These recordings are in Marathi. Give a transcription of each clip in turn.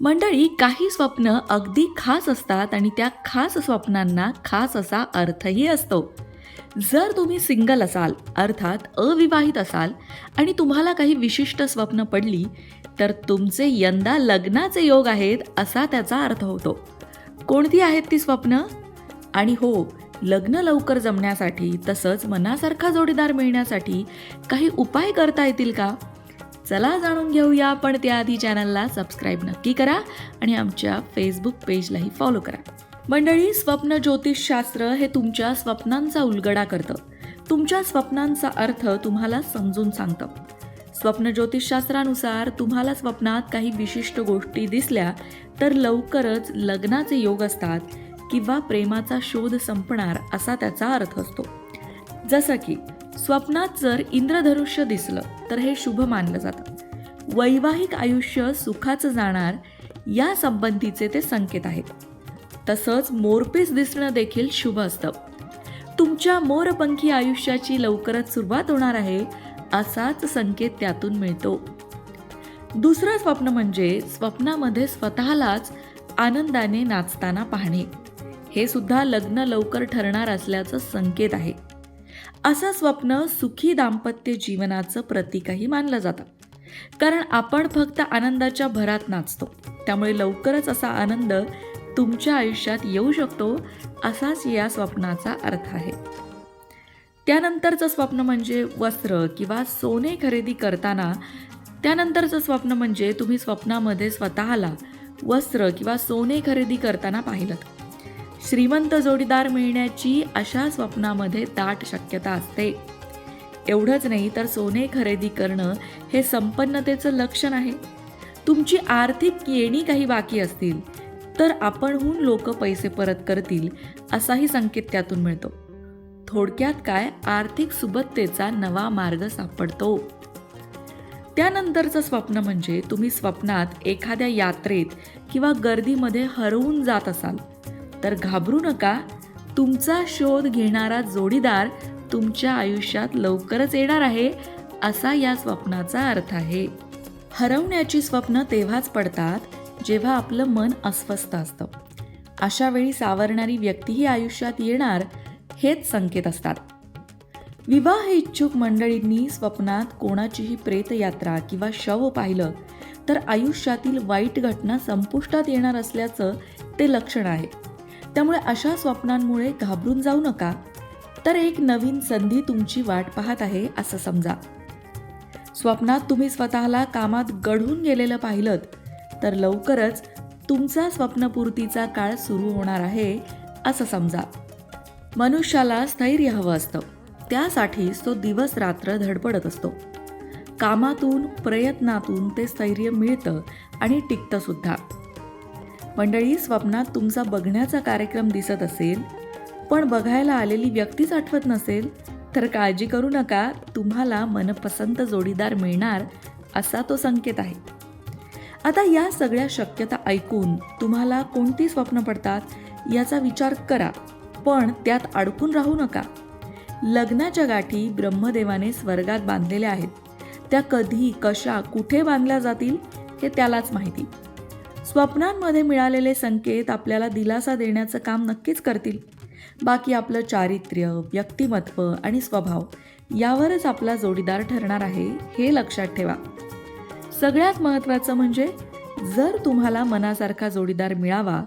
मंडळी काही स्वप्न अगदी खास असतात आणि त्या खास स्वप्नांना खास असा अर्थही असतो. जर तुम्ही सिंगल असाल अर्थात अविवाहित असाल आणि तुम्हाला काही विशिष्ट स्वप्न पडली तर तुमचे यंदा लग्नाचे योग आहेत असा त्याचा अर्थ होतो. कोणती आहेत ती स्वप्न? आणि हो लग्न लवकर जमण्यासाठी तसंच मनासारखा जोडीदार मिळण्यासाठी काही उपाय करता येतील का? चला जाणून घेऊया पण त्याआधी चॅनलला सबस्क्राईब नक्की करा आणि आमच्या फेसबुक पेजलाही फॉलो करा. मंडळी स्वप्न ज्योतिषशास्त्र हे तुमच्या स्वप्नांचा उलगडा करतं. तुमच्या स्वप्नांचा अर्थ तुम्हाला समजून सांगतं. स्वप्न ज्योतिषशास्त्रानुसार तुम्हाला स्वप्नात काही विशिष्ट गोष्टी दिसल्या तर लवकरच लग्नाचे योग असतात किंवा प्रेमाचा शोध संपणार असा त्याचा अर्थ असतो. जसं की स्वप्नात जर इंद्रधनुष्य दिसलं तर हे शुभ मानलं जातं. वैवाहिक आयुष्य सुखाचं जाणार या संबंधीचे ते संकेत आहेत. तसंच मोरपीस दिसणं देखील शुभ असतं. तुमच्या मोरपंखी आयुष्याची लवकरच सुरुवात होणार आहे असाच संकेत त्यातून मिळतो. दुसरं स्वप्न म्हणजे स्वप्नामध्ये स्वतःलाच आनंदाने नाचताना पाहणे. हे सुद्धा लग्न लवकर ठरणार असल्याचं संकेत आहे. असं स्वप्न सुखी दाम्पत्य जीवनाचं प्रतीकही मानलं जातं. कारण आपण फक्त आनंदाच्या भरात नाचतो. त्यामुळे लवकरच असा आनंद तुमच्या आयुष्यात येऊ शकतो असाच या स्वप्नाचा अर्थ आहे. त्यानंतरचं स्वप्न म्हणजे वस्त्र किंवा सोने खरेदी करताना त्यानंतरचं स्वप्न म्हणजे तुम्ही स्वप्नामध्ये स्वतःला वस्त्र किंवा सोने खरेदी करताना पाहिलं. श्रीमंत जोडीदार मिळण्याची अशा स्वप्नामध्ये दाट शक्यता असते. एवढंच नाही तर सोने खरेदी करणं हे संपन्नतेचं लक्षण आहे. तुमची आर्थिक येणी काही बाकी असतील तर आपणहून लोक पैसे परत करतील असाही संकेत त्यातून मिळतो. थोडक्यात काय? आर्थिक सुबत्तेचा नवा मार्ग सापडतो. त्यानंतरचं स्वप्न म्हणजे तुम्ही स्वप्नात एखाद्या यात्रेत किंवा गर्दीमध्ये हरवून जात असाल. तर घाबरू नका. तुमचा शोध घेणारा जोडीदार तुमच्या आयुष्यात लवकरच येणार आहे असा या स्वप्नाचा अर्थ आहे. हरवण्याची स्वप्न तेव्हाच पडतात जेव्हा आपलं मन अस्वस्थ असतं. अशा वेळी सावरणारी व्यक्तीही आयुष्यात येणार हेच संकेत असतात. विवाह इच्छुक मंडळींनी स्वप्नात कोणाचीही प्रेतयात्रा किंवा शव पाहिलं तर आयुष्यातील वाईट घटना संपुष्टात येणार असल्याचं ते लक्षण आहे. त्यामुळे अशा स्वप्नांमुळे घाबरून जाऊ नका. तर एक नवीन संधी तुमची वाट पाहत आहे असं समजा. स्वप्नात तुम्ही स्वतःला कामात गढून गेलेलं पाहिलं तर लवकरच तुमचा स्वप्नपूर्तीचा काळ सुरू होणार आहे असं समजा. मनुष्याला स्थैर्य हवं असतं त्यासाठीच तो दिवस रात्र धडपडत असतो. कामातून प्रयत्नातून ते स्थैर्य मिळतं आणि टिकतं सुद्धा. मंडळी स्वप्नात तुमचा बघण्याचा कार्यक्रम दिसत असेल पण बघायला आलेली व्यक्तीच आठवत नसेल? तर काळजी करू नका तुम्हाला मनपसंत जोडीदार मिळणार असा तो संकेत आहे. आता या सगळ्या शक्यता ऐकून तुम्हाला कोणती स्वप्न पडतात याचा विचार करा पण त्यात अडकून राहू नका. लग्नाच्या गाठी ब्रह्मदेवाने स्वर्गात बांधलेल्या आहेत. त्या कधी कशा कुठे बांधल्या जातील हे त्यालाच माहिती. स्वप्नांमध्ये मिळालेले संकेत आपल्याला दिलासा देण्याचं काम नक्कीच करतील. बाकी आपलं चारित्र्य व्यक्तिमत्व आणि स्वभाव यावरच आपला जोडीदार ठरणार आहे हे लक्षात ठेवा. सगळ्यात महत्त्वाचं म्हणजे जर तुम्हाला मनासारखा जोडीदार मिळावा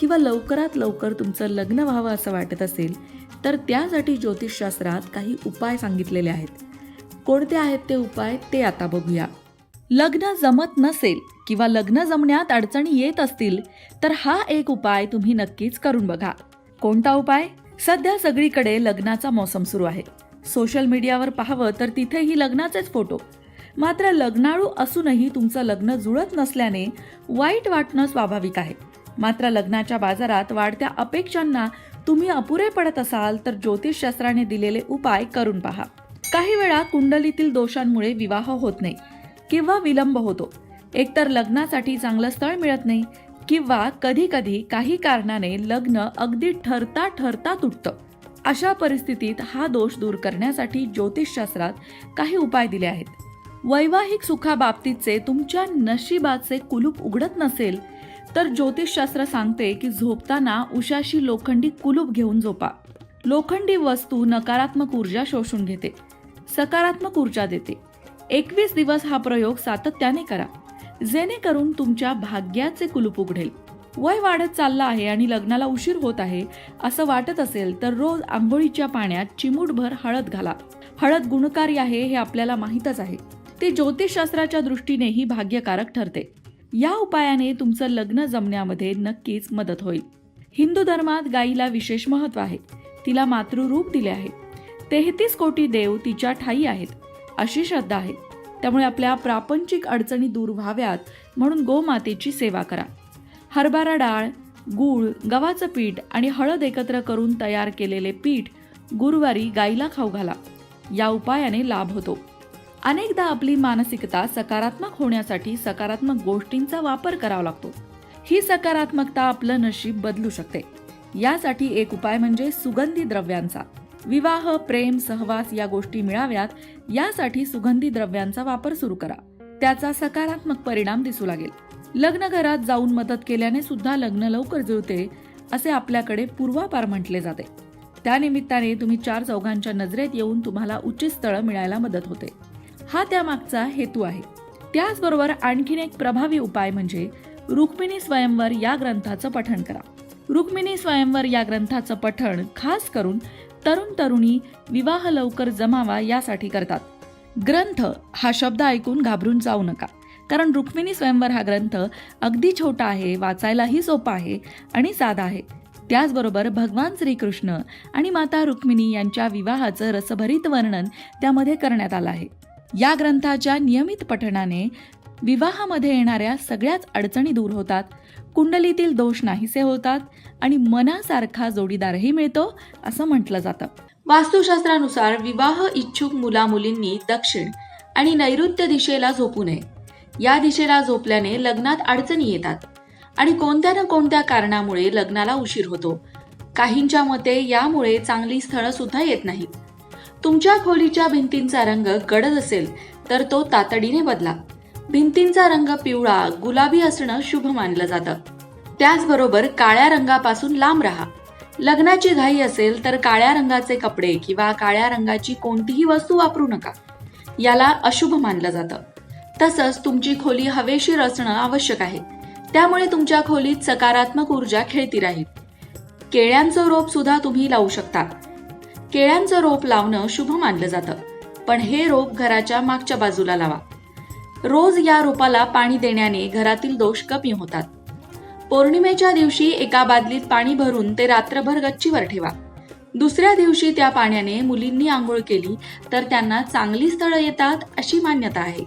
किंवा लवकरात लवकर तुमचं लग्न व्हावं असं वाटत असेल तर त्यासाठी ज्योतिषशास्त्रात काही उपाय सांगितलेले आहेत. कोणते आहेत ते उपाय ते आता बघूया. लग्न जमत नसेल किंवा लग्न जमण्यात अडचणी येत असतील तर हा एक उपाय तुम्ही नक्कीच करून बघा. कोणता उपाय? सध्या सगळीकडे लग्नाचा मौसम सुरू आहे. सोशल मीडियावर पाहावं तर तिथेही लग्नाचेच फोटो. मात्र लग्नाळू असूनही तुमचं लग्न जुळत नसल्याने वाईट वाटणं स्वाभाविक आहे. मात्र लग्नाच्या बाजारात वाढत्या अपेक्षांना तुम्ही अपुरे पडत असाल तर ज्योतिषशास्त्राने दिलेले उपाय करून पहा. काही वेळा कुंडलीतील दोषांमुळे विवाह होत नाही किंवा विलंब होतो. एकतर लग्नासाठी चांगलं स्थळ मिळत नाही किंवा कधी कधी काही कारणाने लग्न अगदी ठरता ठरता तुटतं. अशा परिस्थितीत हा दोष दूर करण्यासाठी ज्योतिषशास्त्रात काही उपाय दिले आहेत. वैवाहिक सुखाबाबतीचे तुमच्या नशिबाचे कुलूप उघडत नसेल तर ज्योतिषशास्त्र सांगते की झोपताना उशाशी लोखंडी कुलूप घेऊन झोपा. लोखंडी वस्तू नकारात्मक ऊर्जा शोषून घेते. सकारात्मक ऊर्जा देते. एकवीस दिवस हा प्रयोग सातत्याने करा. जेणेकरून तुमच्या भाग्याचे कुलूप उघडेल. वय वाढत चाललं आहे आणि लग्नाला उशीर होत आहे असं वाटत असेल तर रोज आंघोळीच्या पाण्यात चिमूटभर हळद घाला. हळद गुणकारी आहे हे आपल्याला माहीतच आहे. ते ज्योतिषशास्त्राच्या दृष्टीनेही भाग्यकारक ठरते. या उपायाने तुमचं लग्न जमण्यामध्ये नक्कीच मदत होईल. हिंदू धर्मात गायीला विशेष महत्त्व आहे. तिला मातृरूप दिले आहे. तेहतीस कोटी देव तिच्या ठाई आहेत अशी श्रद्धा आहे. त्यामुळे आपल्या प्रापंचिक अडचणी दूर व्हाव्यात म्हणून गोमातेची सेवा करा. हरभरा डाळ गूळ गव्हाचं पीठ आणि हळद एकत्र करून तयार केलेले पीठ गुरुवारी गाईला खाऊ घाला. या उपायाने लाभ होतो. अनेकदा आपली मानसिकता सकारात्मक होण्यासाठी सकारात्मक गोष्टींचा वापर करावा लागतो. ही सकारात्मकता आपलं नशीब बदलू शकते. यासाठी एक उपाय म्हणजे सुगंधी द्रव्यांचा. विवाह प्रेम सहवास या गोष्टी मिळाव्यात यासाठी सुगंधी द्रव्यांचा वापर सुरू करा. त्याचा सकारात्मक परिणाम दिसू लागेल. लग्न घरात जाऊन मदत केल्याने सुद्धा लग्न लवकर जुळते असे आपल्याकडे पूर्वापार म्हटले जाते. त्यानिमित्ताने तुम्ही चार चौघांच्या नजरेत येऊन तुम्हाला उचित स्थळ मिळायला मदत होते. हा त्यामागचा हेतू आहे. त्याचबरोबर आणखीन एक प्रभावी उपाय म्हणजे रुक्मिणी स्वयंवर या ग्रंथाचं पठण करा. रुक्मिणी स्वयंवर या ग्रंथाचं पठण खास करून तरुण तरुणी विवाह लवकर जमावा यासाठी करतात. ग्रंथ हा शब्द ऐकून घाबरून जाऊ नका. कारण रुक्मिणी स्वयंवर हा ग्रंथ अगदी छोटा आहे वाचायलाही सोपा आहे आणि साधा आहे. त्याचबरोबर भगवान श्रीकृष्ण आणि माता रुक्मिणी यांच्या विवाहाचं रसभरीत वर्णन त्यामध्ये करण्यात आलं आहे. या ग्रंथाच्या नियमित पठणाने विवाहामध्ये येणाऱ्या सगळ्याच अडचणी दूर होतात. कुंडलीतील दोष नाहीसे होतात आणि मनासारखा जोडीदारही मिळतो असं म्हटलं जातं. वास्तुशास्त्रानुसार विवाह इच्छुक मुला मुलींनी दक्षिण आणि नैऋत्य दिशेला झोपू नये. या दिशेला झोपल्याने लग्नात अडचणी येतात आणि कोणत्या ना कोणत्या कारणामुळे लग्नाला उशीर होतो. काहींच्या मते यामुळे चांगली स्थळं सुद्धा येत नाहीत. तुमच्या खोलीच्या भिंतींचा रंग गडद असेल तर तो तातडीने बदला. भिंतींचा रंग पिवळा गुलाबी असणं शुभ मानलं जातं. त्याचबरोबर काळ्या रंगापासून लांब राहा. लग्नाची घाई असेल तर काळ्या रंगाचे कपडे किंवा काळ्या रंगाची कोणतीही वस्तू वापरू नका. याला अशुभ मानलं जातं. तसंच तुमची खोली हवेशीर असणं आवश्यक आहे. त्यामुळे तुमच्या खोलीत सकारात्मक ऊर्जा खेळती राहील. केळ्यांचं रोप सुद्धा तुम्ही लावू शकता. केळ्यांचं रोप लावणं शुभ मानलं जातं. पण हे रोप घराच्या मागच्या बाजूला लावा. रोज या रोपाला पाणी देण्याने घरातील दोष कमी होतात. पौर्णिमेच्या दिवशी एका बादलीत पाणी भरून ते रात्रभर गच्चीवर ठेवा. दुसऱ्या दिवशी त्या पाण्याने मुलींनी आंघोळ केली तर त्यांना चांगली स्थळं येतात अशी मान्यता आहे.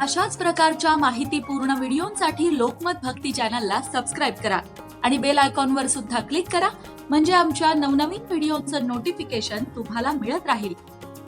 अशाच प्रकारच्या माहितीपूर्ण व्हिडिओंसाठी लोकमत भक्ती चॅनलला सबस्क्राईब करा आणि बेल आयकॉनवर सुद्धा क्लिक करा म्हणजे आमच्या नवनवीन व्हिडिओचं नोटिफिकेशन तुम्हाला मिळत राहील.